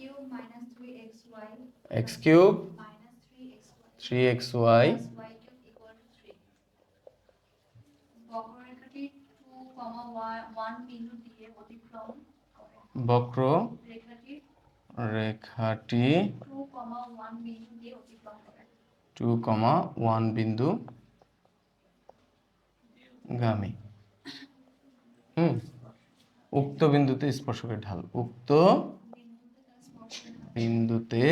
cube minus 3xy x cube minus 3xy three x y y. Cube equal to 3 বক্ররেখাটি 2, 1 বিন্দু দিয়ে অতিক্রম করে। বক্র রেখাটি রেখাটি 2, 1 বিন্দু দিয়ে অতিক্রম করে। টু কমা ওয়ান বিন্দু গামী। হুম উক্ত বিন্দুতে স্পর্শকের ঢাল। উক্ত বিন্দুতে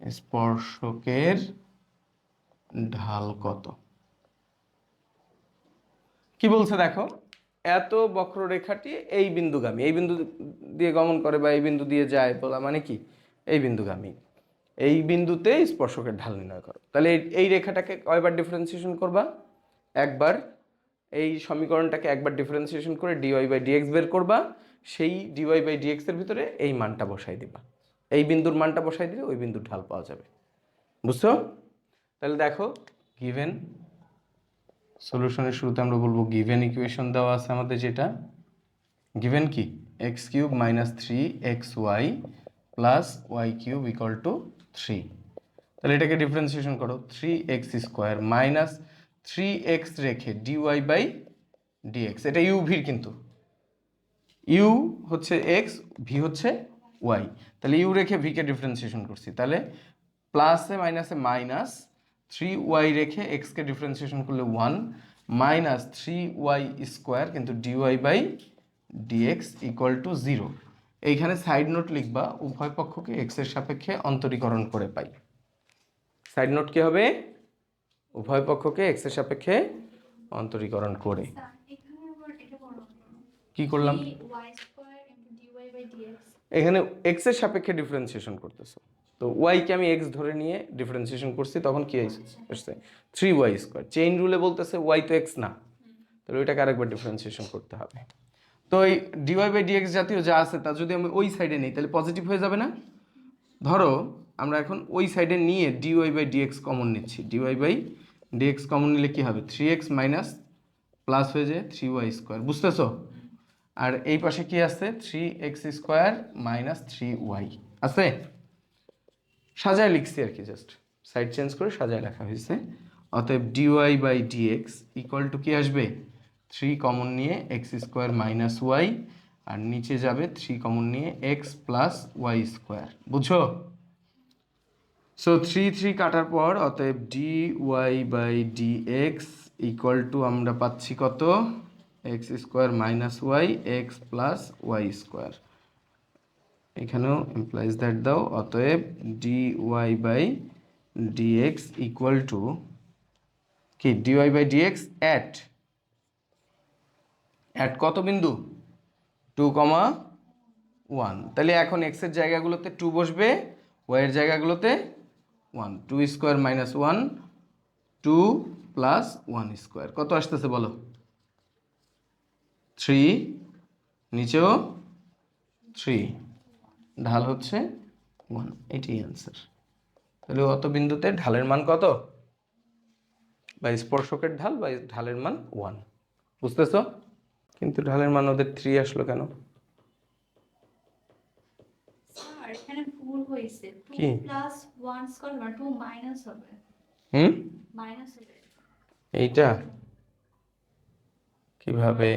স্পর্শকের ঢাল কত? কি বলছে দেখো? এত বক্ররেখাটি এই বিন্দুগামী। এই বিন্দু দিয়ে গমন করে বা এই বিন্দু দিয়ে যায় বলা মানে কি? এই বিন্দুগামী। এই বিন্দুতে স্পর্শকের ঢাল নির্ণয় করো। তাহলে এই রেখাটাকে কয়বার ডিফারেন্সিয়েশন করবা? একবার। এই সমীকরণটাকে একবার ডিফারেন্সিয়েশন করে ডিওয়াই বাই ডিএক্স বের করবা। সেই ডিওয়াই বাই ডিএক্স এর ভিতরে এই মানটা বসাই দিবা। এই বিন্দুর মানটা বসাই দিলে ওই বিন্দুর ঢাল পাওয়া যাবে। বুঝছ? তাহলে দেখো গিভেন সলিউশনের শুরুতে আমরা বলব গিভেন ইকুয়েশন দেওয়া আছে আমাদের যেটা। গিভেন কি? X cube minus three X Y plus Y cube equal to three তাহলে এটাকে ডিফারেন্সিয়েশন করো। Three X square minus three X রেখে D Y by D X এটা ইউভির কিন্তু। ইউ হচ্ছে এক্স ভি হচ্ছে ওয়াই তাহলে ইউ রেখে ভিকে ডিফারেন্সিয়েশন করছি। তাহলে প্লাসে মাইনাসে মাইনাস থ্রি ওয়াই রেখে এক্সকে ডিফারেন্সিয়েশন করলে one minus three y square কিন্তু d y by d x equal to zero এইখানে সাইড নোট লিখবা, উভয় পক্ষকে এক্সের সাপেক্ষে অন্তরীকরণ করে পাই। সাইড নোট কি হবে? উভয় পক্ষকে এক্সের সাপেক্ষে অন্তরীকরণ করে স্যার এখানে আবার এটা বলো কি করলাম? এখানে এক্সের সাপেক্ষে ডিফারেন্সিয়েশন করতেছো। তো ওয়াইকে আমি এক্স ধরে নিয়ে ডিফারেন্সিয়েশন করছি তখন কি আসছে। থ্রি ওয়াই স্কোয়ার চেইন রুলে বলতেছে ওয়াই তো এক্স না। তাহলে ওইটাকে আরেকবার ডিফারেন্সিয়েশন করতে হবে। তো এই ডিওয়াই বাই ডিএক্স জাতীয় যা আছে তা যদি আমি ওই সাইডে নিই তাহলে পজিটিভ হয়ে যাবে না? ধরো আমরা এখন ওই সাইডে নিয়ে d y by d x common নিচ্ছি। D y by d x common নিলে কি হবে? থ্রি এক্স মাইনাস প্লাস হয়ে যায় থ্রি ওয়াই স্কোয়ার বুঝতেছো? আর এই পাশে কি আছে? Three x square minus three y আছে? সাজায় লিখছি আর কি জাস্ট সাইড চেঞ্জ করে সাজায় লেখা হয়েছে। অতএব d y by d x equal to কি আসবে? থ্রি কমন নিয়ে এক্স স্কোয়ার মাইনাস ওয়াই আর নিচে যাবে থ্রি কমন নিয়ে এক্স প্লাস ওয়াই স্কোয়ার বুঝছ? সো থ্রি থ্রি কাটার পর অতএব d y by d x equal to আমরা পাচ্ছি কত? X square minus y, x plus y square. এখানেও এমপ্লয়েজ দ্যাট দাও, অতএব d y by d x equal to কি? D y by d x at at কত বিন্দু? Two comma one তাহলে এখন এক্সের জায়গাগুলোতে টু বসবে ওয়াইয়ের জায়গাগুলোতে one two square minus one two plus one square কত আসতেছে বলো? থ্রি নিচেও থ্রি ঢাল হচ্ছে ওয়ান এটাই অ্যান্সার তাহলে অত বিন্দুতে ঢালের মান কত? বা স্পর্শকের ঢাল বা ঢালের মান ওয়ান বুঝতেছো? কিন্তু ঢালের মান ওদের থ্রি আসলো কেন? কি? 2 প্লাস 1 স্কয়ার না 2 মাইনাস হবে। হুম? এইটা? কীভাবে?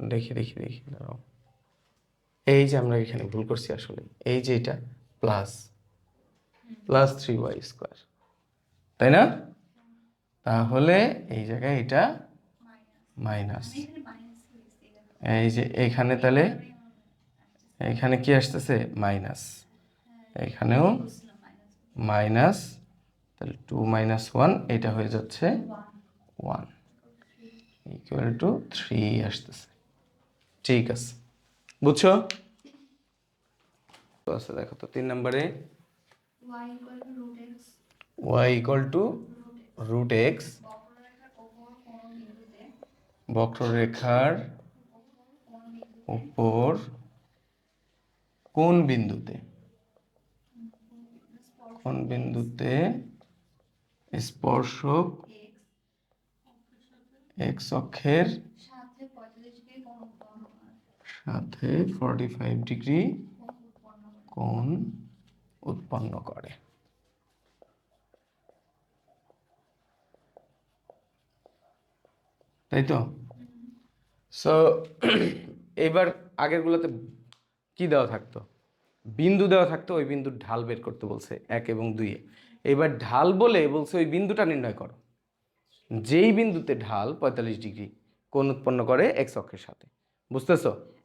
দেখি দেখি দেখি, দাঁড়াও। এই যে আমরা এখানে ভুল করছি আসলে। এই যে এটা plus plus three y square তাই না? তাহলে এই জায়গায় এটা মাইনাস এই যে এখানে তাহলে, এখানে কি আসতেছে? মাইনাস এখানেও মাইনাস তাহলে টু মাইনাস ওয়ান এটা হয়ে যাচ্ছে ওয়ান ইকুয়াল টু থ্রি আসতেছে। ঠিক আছে। বুঝছ? তো আছে দেখো তো তিন নম্বরে। Y equal x y equal to x root x বক্ররেখার উপর কোন বিন্দুতে? কোন বিন্দুতে স্পর্শক এক্স অক্ষের সাথে 45 কোন উৎপন্ন করে সাথে ফর্টি ফাইভ ডিগ্রি কোণ উৎপন্ন করে। তাই তো? সো এবার আগেরগুলোতে কি দেওয়া থাকতো? বিন্দু দেওয়া থাকতো, ওই বিন্দুর ঢাল বের করতে বলছে এক এবং দুইয়ে এবার ঢাল বলে বলছে ওই বিন্দুটা নির্ণয় করো। যেই বিন্দুতে ঢাল পঁয়তাল্লিশ ডিগ্রি কোণ উৎপন্ন করে এক্স অক্ষের সাথে। বুঝতেছো?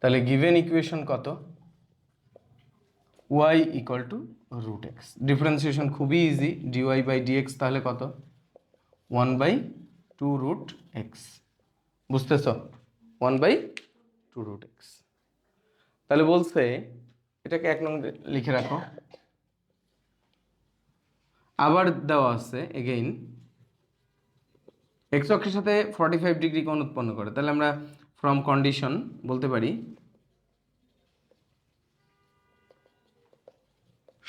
তাহলে গিভেন ইকুয়েশন কত? Y equal to root x differentiation খুবই easy d y by d x তাহলে কত? One by two root x বুঝতেছ? One by two root x তাহলে বলছে, এটাকে এক নং লিখে রাখো। আবার দেওয়া আছে এগেইন এক্স অক্ষের সাথে ফর্টি ফাইভ ডিগ্রি কোণ উৎপন্ন করে। তাহলে আমরা ফ্রম কন্ডিশন বলতে পারি।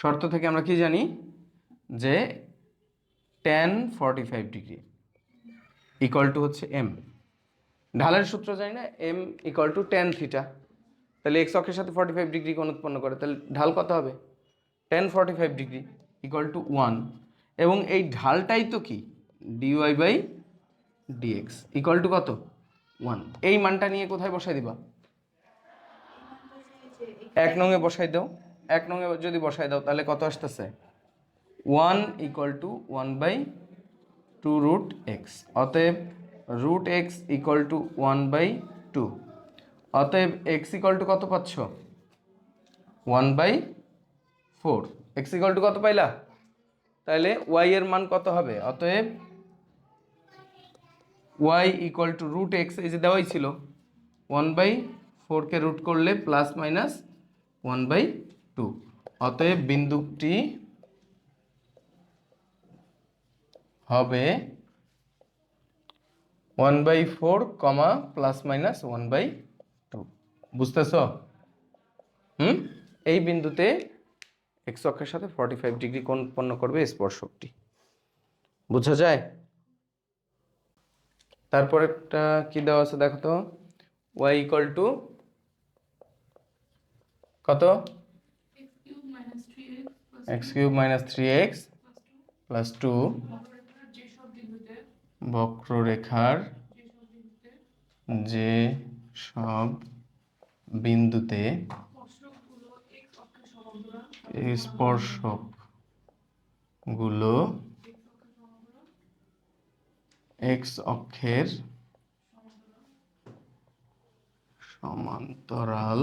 শর্ত থেকে আমরা কি জানি? যে tan forty five degree equal to হচ্ছে এম ঢালের সূত্র জানি না m equal to tan theta তাহলে এক্স অক্ষের সাথে ফর্টি ফাইভ ডিগ্রি কোণ উৎপন্ন করে, তাহলে ঢাল কত হবে? Tan forty five degree equal to one এবং এই ঢালটাই তো কি? D y by d x equal to কত? ওয়ান এই মানটা নিয়ে কোথায় বসাই দিবা? এক নঙে বসাই দাও। এক নঙে যদি বসাই দাও, তাহলে কত আসতেছে? One equal to one by two root x অতএব root x equal to one by two অতএব এক্স ইকুয়াল টু কত পাচ্ছ? One by four x equal to কত পাইলা? তাহলে ওয়াই এর মান কত হবে? অতএব y equal to root x এই যে দেওয়াই ছিল ওয়ান বাই ফোরকে রুট করলে plus minus one by two অতএব বিন্দুটি হবে one by four comma plus minus one by two বুঝতেছ? হুম? এই বিন্দুতে এক্স অক্ষের সাথে ফর্টি ফাইভ ডিগ্রি কোণ উৎপন্ন করবে স্পর্শকটি। বোঝা যায়? তারপর একটা কি দেওয়া আছে দেখো তো? ওয়াই ইকুয়াল টু কত? x cube minus 3x plus x cube minus three x 2 plus 2 plus two বক্ররেখার যে সব বিন্দুতে স্পর্শকগুলো x অক্ষের সমান্তরাল এই স্পর্শকগুলো x অক্ষের এক্স অক্ষের সমান্তরাল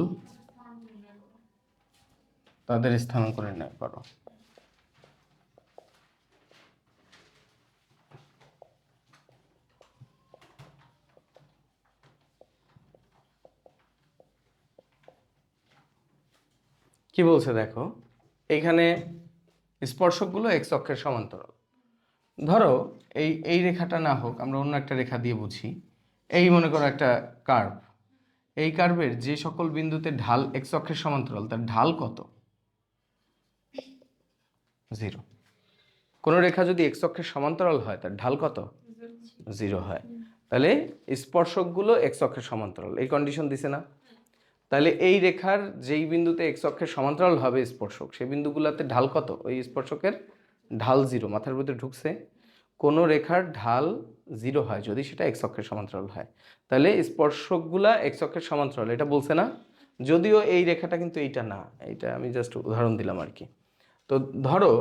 তাদের স্থানাঙ্ক নির্ণয় করো। কি বলছে দেখো? এখানে স্পর্শকগুলো এক্স অক্ষের সমান্তরাল। ধরো, এই এই রেখাটা না হোক, আমরা অন্য একটা রেখা দিয়ে বুঝি। এই মনে করো একটা কার্ভ এই কার্ভের যে সকল বিন্দুতে ঢাল এক্স অক্ষের সমান্তরাল, তার ঢাল কত? জিরো কোনো রেখা যদি এক্স অক্ষের সমান্তরাল হয়, তার ঢাল কত? জিরো হয়। তাহলে স্পর্শকগুলো এক্স অক্ষের সমান্তরাল, এই কন্ডিশন দিছে না। তাহলে এই রেখার যেই বিন্দুতে এক্স অক্ষের সমান্তরাল হবে স্পর্শক, সেই বিন্দুগুলোতে ঢাল কত? ওই স্পর্শকের ঢাল জিরো, মাথার ভিতরে ঢুকছে, কোনো রেখার ঢাল জিরো হয় যদি সেটা এক অক্ষের সমান্তরাল হয়। তাহলে স্পর্শকগুলা এক অক্ষের সমান্তরাল, এটা বলছে না? যদিও এই রেখাটা কিন্তু এইটা না, এইটা আমি জাস্ট উদাহরণ দিলাম আর কি। তো ধরো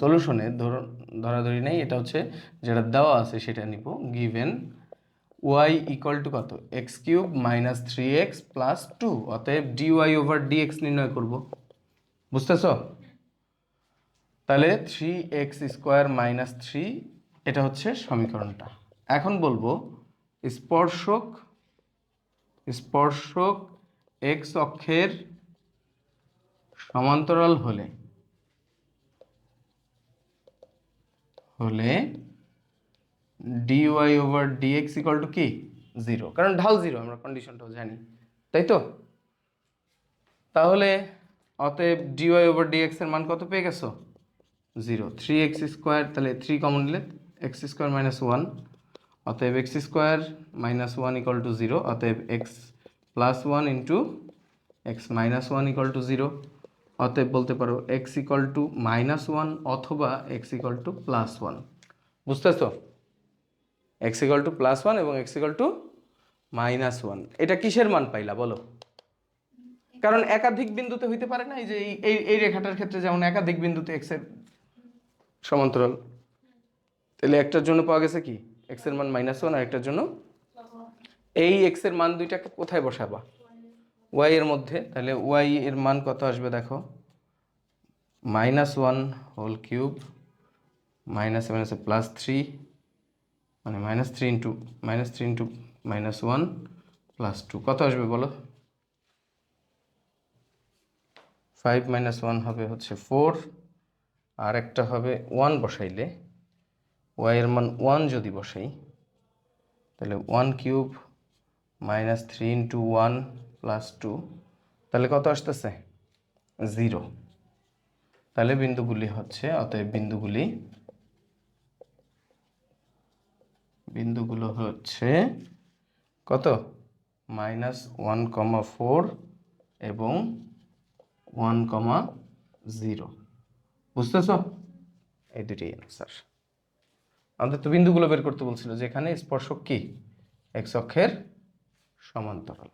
সলিউশনে ধরো ধরাধরি নেই, এটা হচ্ছে যেটা দেওয়া আছে সেটা নিব গিভেন ওয়াই ইকুয়াল টু কত? X cube minus three x plus two অতএব d y over d x নির্ণয় করব। বুঝতেছ? তাহলে three x square minus three এটা হচ্ছে সমীকরণটা। এখন বলব, স্পর্শক স্পর্শক এক্স অক্ষের সমান্তরাল হলে হলে d y over d x equal to কি? জিরো কারণ ঢাল জিরো আমরা কন্ডিশনটাও জানি। তাই তো? তাহলে অতএব ডি ওয়াই ওভার ডিএক্স এর মান কত পেয়ে গেছো? জিরো। থ্রি এক্স স্কোয়ার তাহলে থ্রি কমন নিলে এক্স স্কোয়ার মাইনাস ওয়ান অতএব x square minus one equal to zero অতএব x plus one into x minus one equal to zero অতএব বলতে পারো x equal to minus one অথবা x equal to plus one বুঝতেছো x equal to plus one এবং x equal to minus one এটা কিসের মান পাইলা বলো? কারণ একাধিক বিন্দুতে হইতে পারে না এই যে এই- এই রেখাটার ক্ষেত্রে যেমন একাধিক বিন্দুতে এক্সের সমান্তরাল। তাহলে একটার জন্য পাওয়া গেছে কি? এক্সের মান মাইনাস ওয়ান আর একটার জন্য? এই এক্সের মান দুইটাকে কোথায় বসাবা? ওয়াই এর মধ্যে। তাহলে ওয়াই এর মান কত আসবে দেখো? Minus one whole cube minus মাইনাসে প্লাস থ্রি মানে minus three into minus three into minus one plus two কত আসবে বলো? ফাইভ মাইনাস ওয়ান হবে হচ্ছে ফোর আর একটা হবে ওয়ান বসাইলে ওয়াই এর মান ওয়ান যদি বসাই, তাহলে one cube minus three into one plus two তাহলে কত আসতেছে? জিরো তাহলে বিন্দুগুলি হচ্ছে, অতএব বিন্দুগুলি, বিন্দুগুলো হচ্ছে কত? মাইনাস ওয়ান কমা ফোর এবং ওয়ান কমা জিরো বুঝতেছ? এই দুটি অ্যান্সার আমাদের তো বিন্দুগুলো বের করতে বলছিল যে এখানে স্পর্শক কি? এক্স অক্ষের সমান্তরাল।